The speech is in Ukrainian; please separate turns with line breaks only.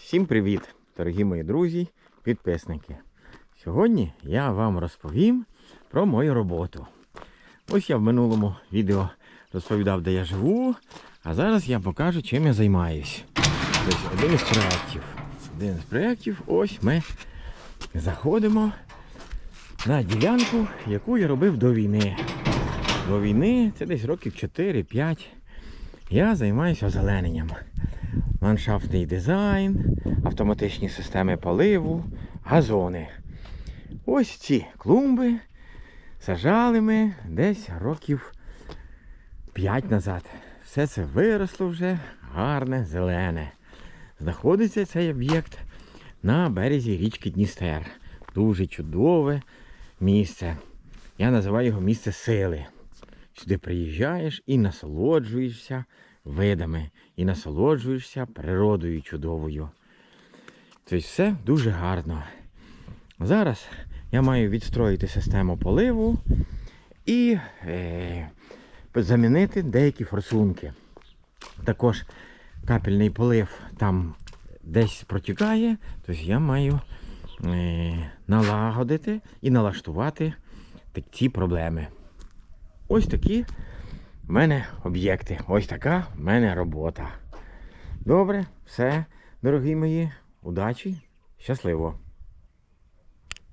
Всім привіт, дорогі мої друзі, підписники. Сьогодні я вам розповім про мою роботу. Ось я в минулому відео розповідав, де я живу, а зараз я покажу, чим я займаюсь. Тобто один із проєктів. Один із проєктів, ось ми заходимо на ділянку, яку я робив до війни. До війни це десь років 4-5. Я займаюся озелененням. Ландшафтний дизайн, автоматичні системи поливу, газони. Ось ці клумби сажали ми десь років 5 назад. Все це виросло вже гарне, зелене. Знаходиться цей об'єкт на березі річки Дністер. Дуже чудове місце. Я називаю його місце сили. Сюди приїжджаєш і насолоджуєшся видами, і насолоджуєшся природою чудовою. Тобто все дуже гарно. Зараз я маю відстроїти систему поливу і е, замінити деякі форсунки. Також капельний полив там десь протікає, тобто я маю е, налагодити і налаштувати ці проблеми. Ось такі в мене об'єкти. Ось така в мене робота. Добре, все, дорогі мої, удачі, щасливо!